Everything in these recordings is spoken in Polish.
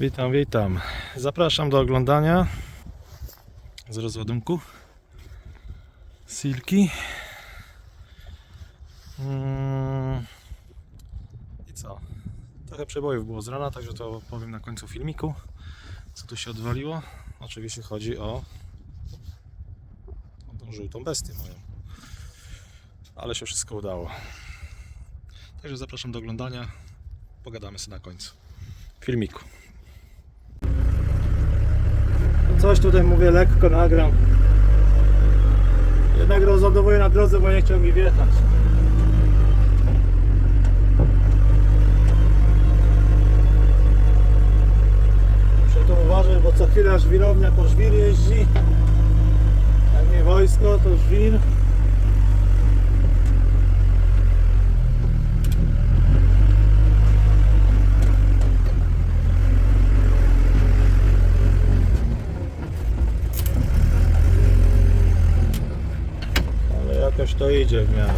Witam, witam. Zapraszam do oglądania z rozładunku Silki. Mm. I co? Trochę przebojów było z rana, także to powiem na końcu filmiku, co tu się odwaliło. Oczywiście chodzi o, o tą żółtą bestię moją. Ale się wszystko udało. Także zapraszam do oglądania. Pogadamy sobie na końcu filmiku. Coś tutaj mówię, lekko nagram. Jednak rozładowuję na drodze, bo nie chciał mi wjechać. Muszę to uważać, bo co chwilę żwirownia to żwir jeździ. Jak nie wojsko, to żwir. To idzie w miarę.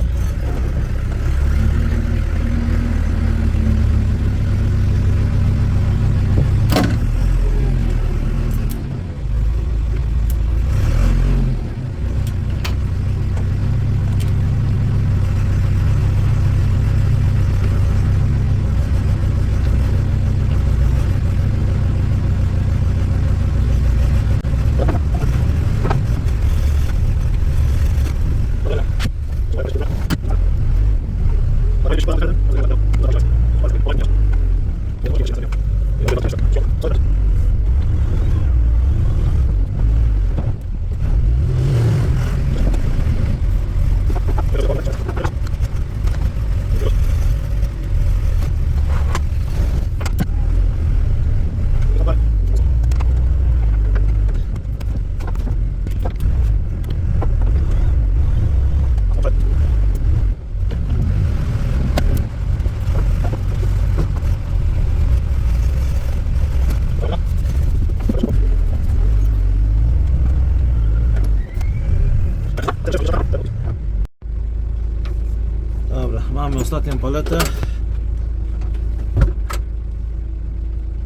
Ostatnią paletę.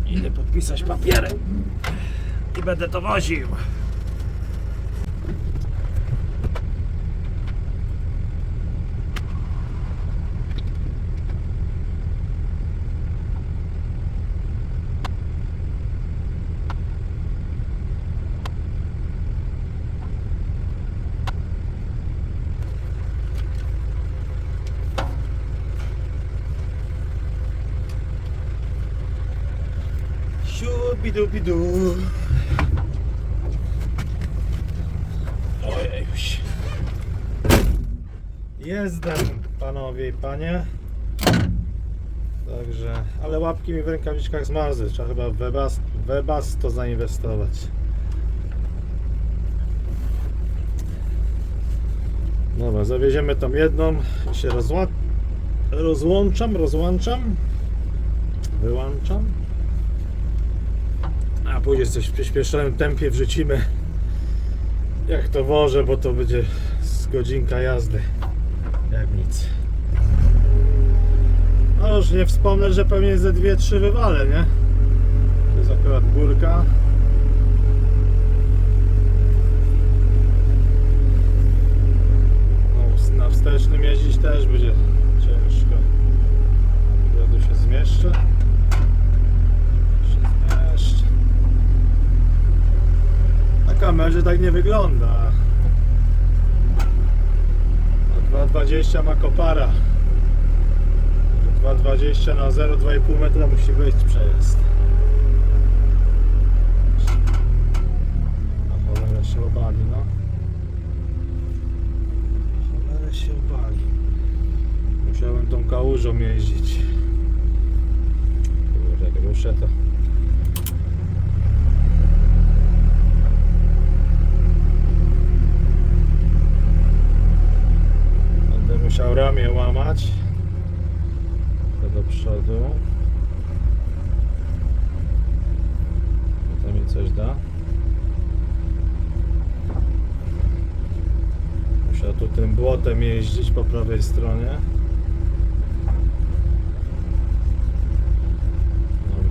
Idę podpisać papiery i będę to woził. Siubidubidu. Ojejuś. Jestem, panowie i panie. Także, ale łapki mi w rękawiczkach zmarzły. Trzeba chyba Webas, Webas to zainwestować. Dobra, zawieziemy tą jedną i się rozła... rozłączam, rozłączam. Wyłączam. A później coś w przyspieszonym tempie wrzucimy. Jak to wożę, bo to będzie z godzinka jazdy. Jak nic. No już nie wspomnę, że pewnie ze dwie, trzy wywale, nie? To jest akurat górka. No, na wstecznym jeździć też będzie ciężko. Ja tu się zmieszczę. Się zmieszczę. Na kamerze tak nie wygląda. A 2,20 ma kopara. 2,20 na 0,2,5 metra musi być przejazd. Na cholerę się obali, no. Na cholerę się obali. Musiałem tą kałużą jeździć. Kurde, jak ruszę to. Musiał ramię łamać. To do przodu. To mi coś da. Musiał tu tym błotem jeździć po prawej stronie.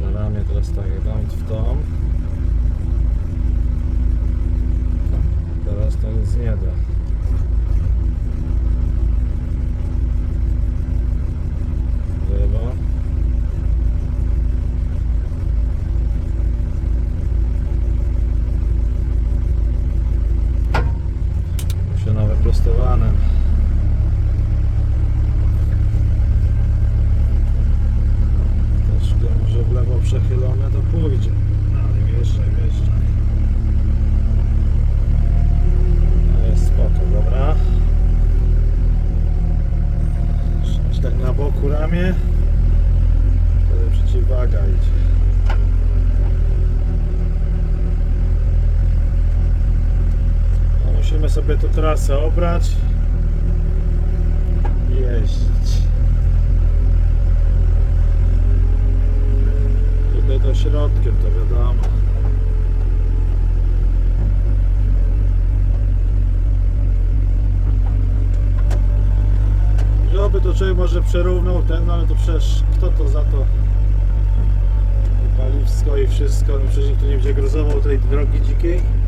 Dobra, ramię teraz Teraz tak, jak dam w tą. Teraz to nic nie da. Lewa. Się na wyprostowanym. Troszkę może w lewo przechylone to pójdzie. Ale wjeżdżaj, wjeżdżaj. No jest spoko, dobra. Trzymać tak na boku ramię. Wtedy przeciwwaga idzie. No, musimy sobie trasę obrać i jeździć. Tutaj to środkiem, to wiadomo. Żeby to człowiek może przerównał ten, no ale to przecież kto to za to paliwsko i wszystko, no przecież tu nie będzie gruzował tej drogi dzikiej.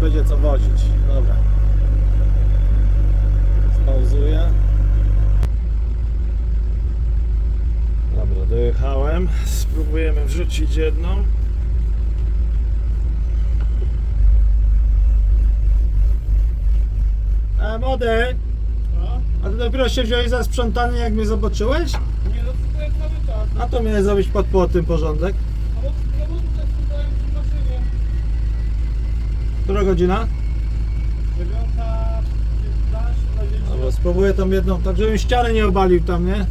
Ale będzie co wozić. Dobra. Spauzuję. Dobra, dojechałem. Spróbujemy wrzucić jedną. A młody, a ty dopiero się wziąłeś za sprzątanie jak mnie zobaczyłeś? Nie, no to jest cały czas. A to miałeś zrobić pod płotem porządek. A bo ja bo tutaj słuchałem przy maszynie. Która godzina? 9, 15, 20. Dobra, spróbuję tą jedną, tak żebym ściany nie obalił tam, nie?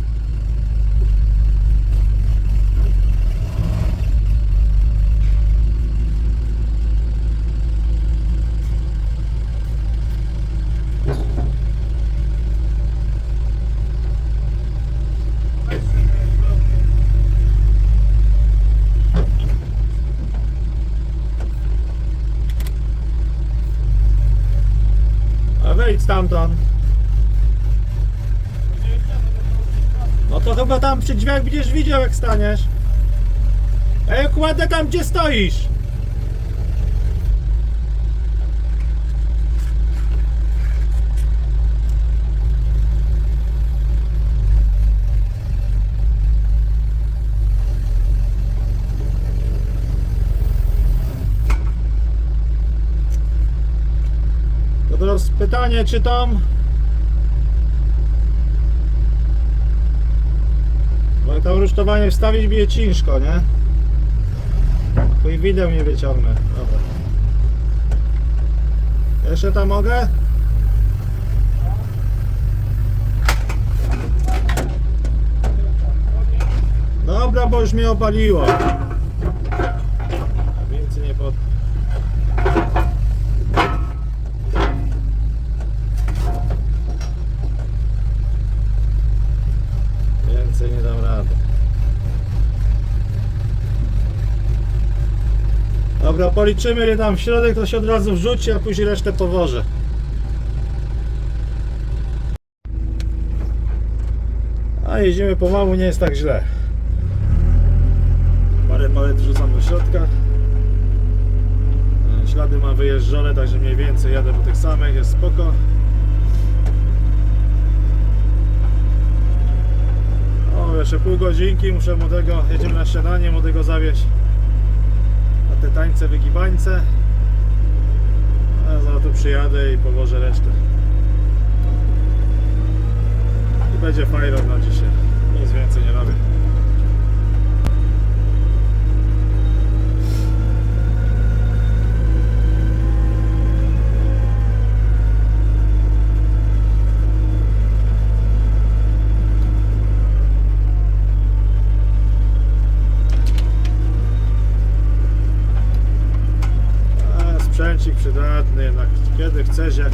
Stamtąd. No to chyba tam przy drzwiach będziesz widział jak staniesz. Ej, kładę tam gdzie stoisz. To teraz pytanie, czy tam Bo jak tam rusztowanie wstawić będzie ciężko, nie? Twój wideo nie wyciągnę. Dobra. Jeszcze tam mogę? Dobra, bo już mnie opaliło. Więcej nie pod... Więcej nie dam rady. Dobra, policzymy ile tam w środek, to się od razu wrzuci, a później resztę powożę. A jeździmy pomału, nie jest tak źle. Parę palet wrzucam do środka. E, Ślady mam wyjeżdżone, także mniej więcej jadę po tych samych, jest spoko. O, jeszcze pół godzinki, muszę młodego, jedziemy na śniadanie, młodego zawieźć na te tańce, wygibańce. A za to przyjadę i położę resztę. I będzie fajno na dzisiaj. Nic więcej nie robię. says, mesaj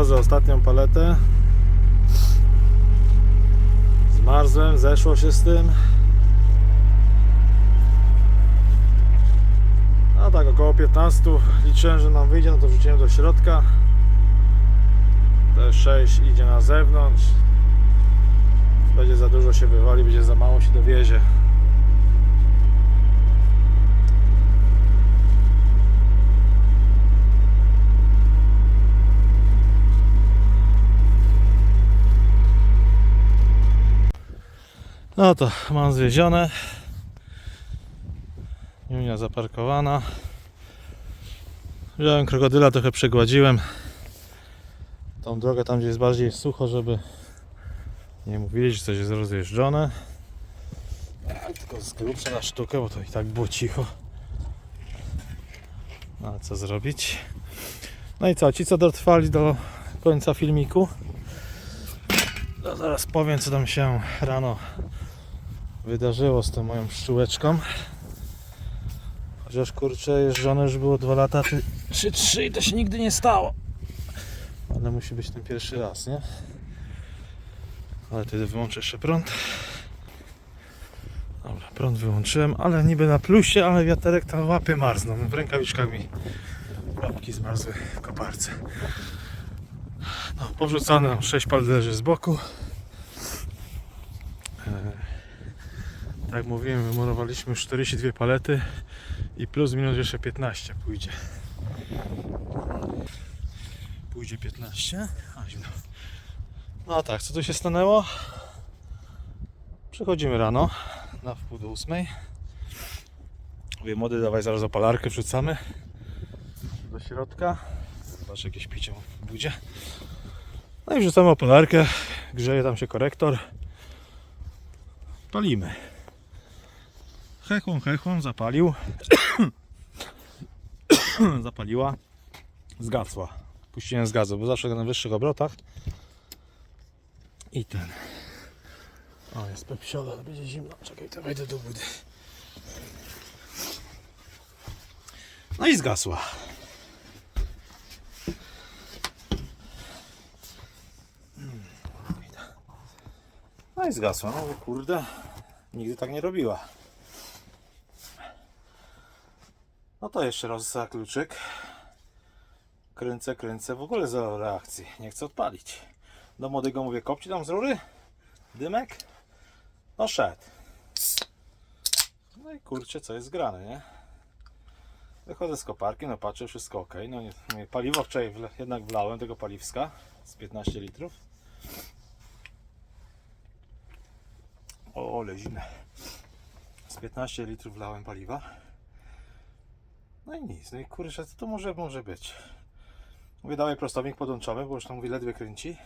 wiozę ostatnią paletę. Zmarzłem, zeszło się z tym. No tak, około 15 liczyłem, że nam wyjdzie, no to wrzuciłem do środka. Te 6 idzie na zewnątrz. Będzie za dużo się wywali, będzie za mało się dowiezie. No to mam zwiezione. Junia zaparkowana. Wziąłem krokodyla, trochę przegładziłem. Tą drogę tam, gdzie jest bardziej sucho, żeby nie mówili, że coś jest rozjeżdżone. A, tylko z grubsza na sztukę, bo to i tak było cicho. No ale co zrobić? No i co, ci co dotrwali do końca filmiku, to zaraz powiem co tam się rano wydarzyło z tą moją pszczółeczką. Chociaż kurczę, jeżdżone już było 2 lata czy, czy 3 i to się nigdy nie stało. Ale musi być ten pierwszy raz, nie? Ale wtedy wyłączę jeszcze prąd. Dobra, prąd wyłączyłem, ale niby na plusie, ale wiaterek tam łapy marzną. W rękawiczkach mi łapki zmarzły w koparce. No, powrzucane 6 pal z boku. Tak jak mówiłem, wymurowaliśmy już 42 palety i plus minus jeszcze 15 pójdzie. Pójdzie 15. A, zimno. No tak, co tu się stanęło? Przychodzimy rano na wpół do ósmej. Mówię, młody, dawaj zaraz opalarkę wrzucamy do środka. Zobacz, jakieś picie w budzie. No i wrzucamy opalarkę, grzeje tam się korektor. Palimy. Hechłą, hechłą, zapalił. Zapaliła. Zgasła. Puściłem z gazu, bo zawsze na wyższych obrotach. I ten. O, jest pepsiola, będzie zimno. Czekaj, to wejdę do budy. No i zgasła. No i zgasła. No kurde, nigdy tak nie robiła. No to jeszcze raz za kluczyk. Kręcę, kręcę, w ogóle zero reakcji. Nie chcę odpalić. Do młodego mówię, kopci tam z rury? Dymek? No szedł. No i kurczę, co jest grane, nie? Wychodzę z koparki, no patrzę, wszystko ok. No nie, nie, paliwo wczoraj wle, jednak wlałem tego paliwska z 15 litrów. O, ale. Z 15 litrów wlałem paliwa. No i nic, no i kurczę, co to może, może być? Mówię, dawaj prostownik podłączamy, bo już tam mówi, ledwie kręci.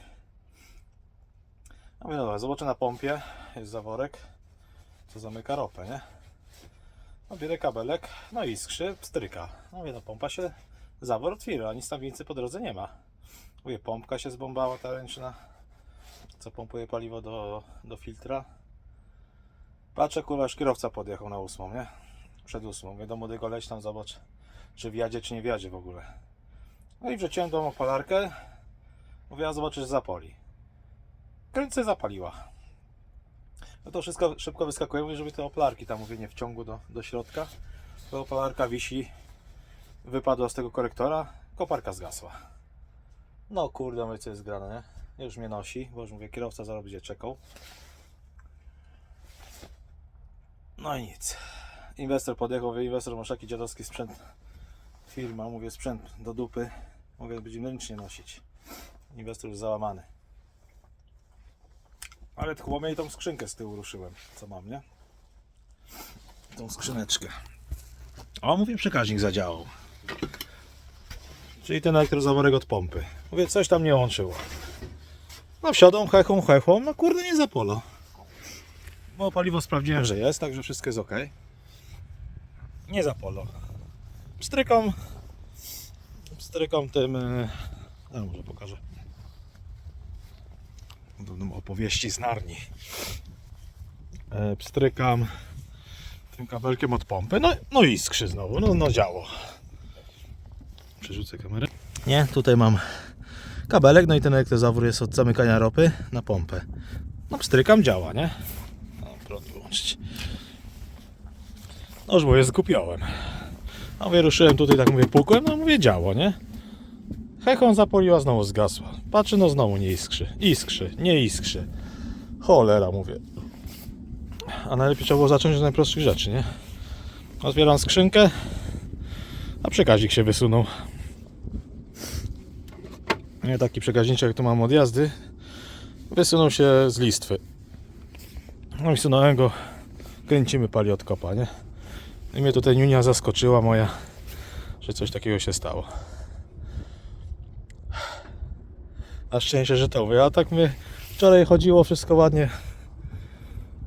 No mówię, dobra, zobaczę na pompie, jest zaworek, co zamyka ropę, nie? No bierę kabelek, no i skrzy, pstryka. No mówię, no pompa się, zawór otwiera, a nic tam więcej po drodze nie ma. Mówię, pompka się zbombała, ta ręczna, co pompuje paliwo do, do filtra. Patrzę, kurwa, aż kierowca podjechał na ósmą, nie? Przed ósmą. Mówię, do młodego leć tam, zobacz, czy wjadzie, czy nie wjadzie w ogóle. No i wrzuciłem tą opalarkę. Mówię, a zobaczysz, zapali. Kręcę, zapaliła. No to wszystko szybko wyskakuje, mówię, żeby te oplarki tam, mówię, nie w ciągu do, do środka. To oplarka wisi, wypadła z tego korektora, koparka zgasła. No kurde, mówię, co jest grane, nie? Już mnie nosi, bo już mówię, kierowca zaraz będzie czekał. No i nic. Inwestor podjechał, inwestor masz taki dziadowski sprzęt. Firma, mówię, sprzęt do dupy. Mogę będziemy ręcznie nosić. Inwestor już załamany. Ale mnie i tą skrzynkę z tyłu ruszyłem, co mam, nie? Tą skrzyneczkę. O, mówię, przekaźnik zadziałał. Czyli ten elektrozaworek od pompy. Mówię, coś tam nie łączyło. No wsiadą, hechą, hechą, no kurde, nie zapolo. Bo paliwo sprawdziłem, że jest, także wszystko jest ok. Nie zapolo. Pstrykam. Pstrykam tym. e, Ja może pokażę. Będą opowieści z Narni. E, Pstrykam tym kabelkiem od pompy. No, no i iskrzy znowu. No, no działo. Przerzucę kamerę. Nie, tutaj mam kabelek, no i ten elektrozawór jest od zamykania ropy na pompę. No pstrykam, działa, nie? No, prąd wyłączyć. No już mówię, zgupiałem. No mówię, ruszyłem tutaj, tak mówię, pukłem, no mówię, działo, nie? Hechą zapoliła, znowu zgasła. Patrzę, no znowu nie iskrzy. Iskrzy, nie iskrzy. Cholera, mówię. A najlepiej trzeba było zacząć od najprostszych rzeczy, nie? Otwieram skrzynkę, a przekaźnik się wysunął. Nie taki przekaźniczek, jak tu mam od jazdy. Wysunął się z listwy. No i sunąłem go. Kręcimy pali kopa, nie? I mnie tutaj Niunia zaskoczyła moja, że coś takiego się stało. A szczęście, że to wy. A tak mnie wczoraj chodziło wszystko ładnie.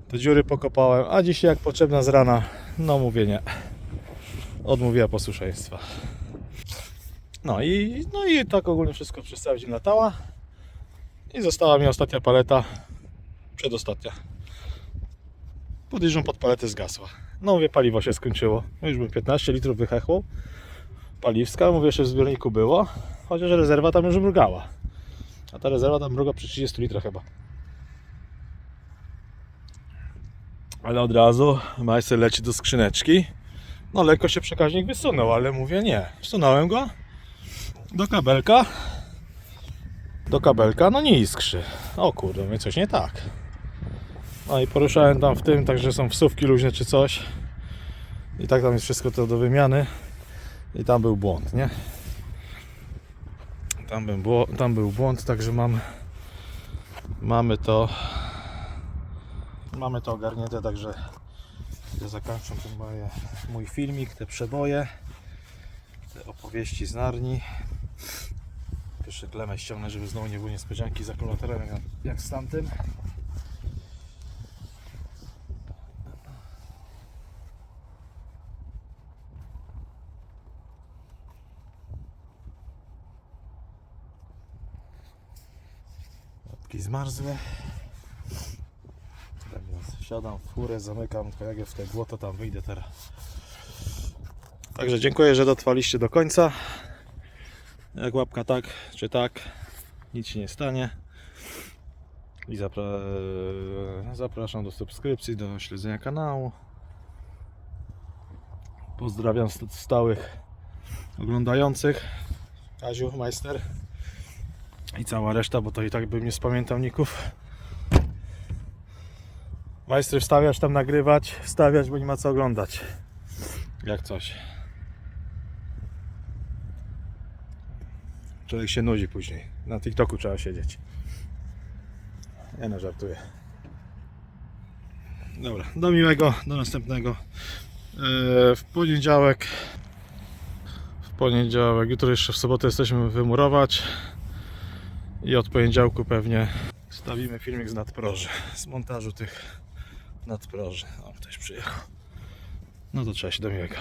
Te dziury pokopałem, a dzisiaj jak potrzebna z rana, no mówię nie. Odmówiła posłuszeństwa. No i, no i tak ogólnie wszystko cały dzień latała. I została mi ostatnia paleta. Przedostatnia. Podjeżdżam pod paletę zgasła. No mówię, paliwo się skończyło. Już bym 15 litrów wychechło. Paliwska, mówię, jeszcze w zbiorniku było. Chociaż rezerwa tam już mrugała. A ta rezerwa tam mruga przy 30 litrach chyba. Ale od razu majster leci do skrzyneczki. No lekko się przekaźnik wysunął, ale mówię nie. Wsunąłem go do kabelka. Do kabelka, no nie iskrzy. O kurde, mówię, coś nie tak. No i poruszałem tam w tym, także są wsówki luźne czy coś. I tak tam jest wszystko to do wymiany. I tam był błąd, nie? Tam był, bło- tam był błąd, także mam, mamy to mamy to ogarnięte, także ja zakończę ten moje, mój filmik, te przeboje, te opowieści z Narni. Jeszcze klemę ściągnę, żeby znowu nie było niespodzianki z akumulatorem jak, jak z tamtym. Łapki zmarzłe. Tak więc siadam w furę, zamykam, ja w te błoto tam wyjdę teraz. Także dziękuję, że dotrwaliście do końca. Jak łapka tak czy tak, nic się nie stanie. I zapra zapraszam do subskrypcji, do śledzenia kanału. Pozdrawiam st- stałych oglądających. Kaziu, majster i cała reszta, bo to i tak bym nie spamiętał ników. Majstry wstawiać tam nagrywać, wstawiać, bo nie ma co oglądać. Jak coś. Człowiek się nudzi później. Na TikToku trzeba siedzieć. Nie no, żartuję. Dobra, do miłego, do następnego. Eee, W poniedziałek. W poniedziałek, jutro jeszcze w sobotę jesteśmy wymurować. I od poniedziałku pewnie stawimy filmik z nadproży. Z montażu tych nadproży. O, ktoś przyjechał. No to się do miłego.